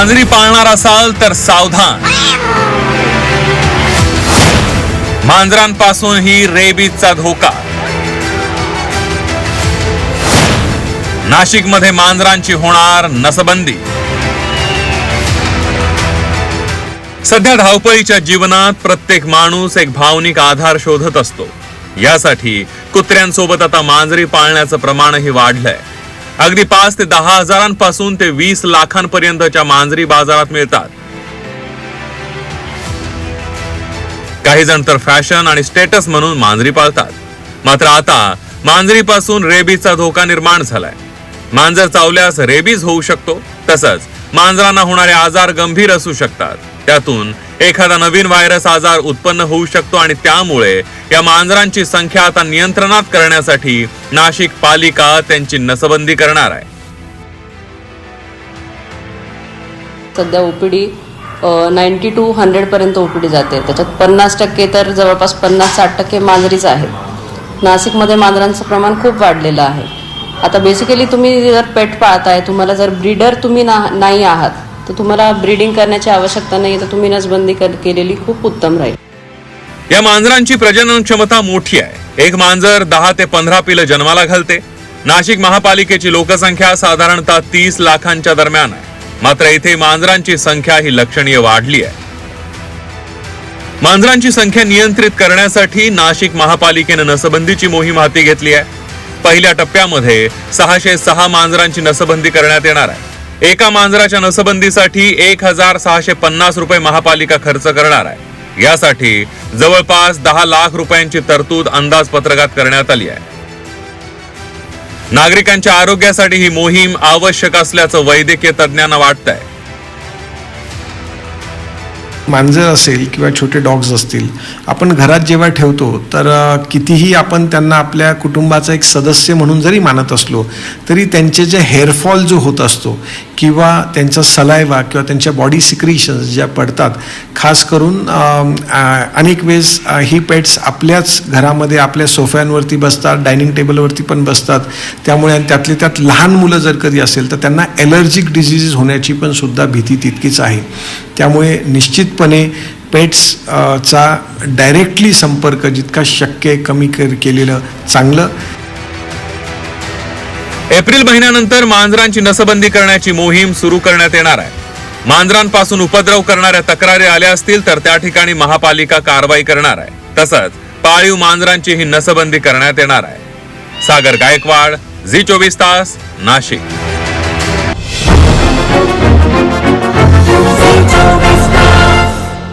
मांजरी पाळणार असाल तर सावधान. मांजरांपासूनही रेबीजचा धोका. नाशिकमध्ये मांजरांची होणार नसबंदी. सध्या धावपळीच्या जीवनात प्रत्येक माणूस एक भावनिक आधार शोधत असतो. यासाठी कुत्र्यांसोबत आता मांजरी पाळण्याचं प्रमाणही वाढलंय. अगदी पाच ते दहा हजारांपासून ते वीस लाखांपर्यंतच्या मांजरी बाजारात मिळतात. काही जण तर फॅशन आणि स्टेटस म्हणून मांजरी पाळतात. मात्र आता मांजरीपासून रेबीजचा धोका निर्माण झालाय. मांजर चावल्यास रेबीज होऊ शकतो तसंच मांजरांना होणारे आजार गंभीर असू शकतात. त्यातून एखादा नवीन व्हायरस आजार उत्पन्न होऊ शकतो आणि त्यामुळे या मांजरांची संख्या आता नियंत्रणात करण्यासाठी नाशिक पालिका त्यांची नसबंदी करणार आहे. सध्या ओपीडी नाईन्टी टू हंड्रेडपर्यंत ओपीडी जाते. त्याच्यात पन्नास टक्के तर जवळपास पन्नास साठ टक्के मांजरीच आहेत. नाशिकमध्ये मांजरांचं प्रमाण खूप वाढलेलं आहे. आता बेसिकली तुम्ही जर पेट पाळताय तुम्हाला जर ब्रीडर तुम्ही ना नाही आहात तर तुम्हाला ब्रीडिंग करण्याची आवश्यकता नाही तर तुम्ही नसबंदी केलेली खूप उत्तम राहील. या मांजरांची प्रजनन क्षमता मोठी आहे. एक मांजर दहा ते पंधरा पिलं जन्माला घालते. नाशिक महापालिकेची लोकसंख्या साधारणतः तीस लाखांच्या दरम्यान आहे. मात्र इथे मांजरांची संख्या ही लक्षणीय वाढली आहे. मांजरांची संख्या नियंत्रित करण्यासाठी नाशिक महापालिकेनं नसबंदीची मोहीम हाती घेतली आहे. पहिल्या टप्प्यामध्ये सहाशे सहा मांजरांची नसबंदी करण्यात येणार आहे. एका मांजराच्या नसबंदीसाठी एक हजार सहाशे पन्नास रुपये महापालिका खर्च करणार आहे. यासाठी जवळपास दहा लाख रुपयांची तरतूद अंदाजपत्रकात करण्यात आली आहे. नागरिकांच्या आरोग्यासाठी ही मोहीम आवश्यक असल्याचं वैद्यकीय तज्ज्ञांना वाटतंय. मांजर असेल किंवा छोटे डॉग्स असतील आपण घरात जेव्हा ठेवतो तर कितीही आपण त्यांना आपल्या कुटुंबाचा एक सदस्य म्हणून जरी मानत असलो तरी त्यांचे जे हेअरफॉल जो होत असतो किंवा त्यांचा सलायवा किंवा त्यांच्या बॉडी सिक्रिशन्स ज्या पडतात खास करून अनेक वेळेस ही पेट्स आपल्याच घरामध्ये आपल्या सोफ्यांवरती बसतात डायनिंग टेबलवरती पण बसतात. त्यामुळे त्यातले त्यात लहान मुलं जर कधी असेल तर त्यांना ॲलर्जिक डिझिजेस होण्याची पण सुद्धा भीती तितकीच आहे. त्यामुळे निश्चित निश्चितपणे पेट्स चा डायरेक्टली संपर्क जितका शक्य कमी कर केलेलं चांगलं. एप्रिल महिन्यानंतर मांजरांची नसबंदी करण्याची मोहीम सुरू करण्यात येणार आहे. मांजरांपासून उपद्रव करणाऱ्या तक्रारी आल्या असतील तर त्या ठिकाणी महापालिका कारवाई करणार आहे. तसंच पाळीव मांजरांची ही नसबंदी करण्यात येणार आहे. सागर गायकवाड झी चोवीस तास नाशिक.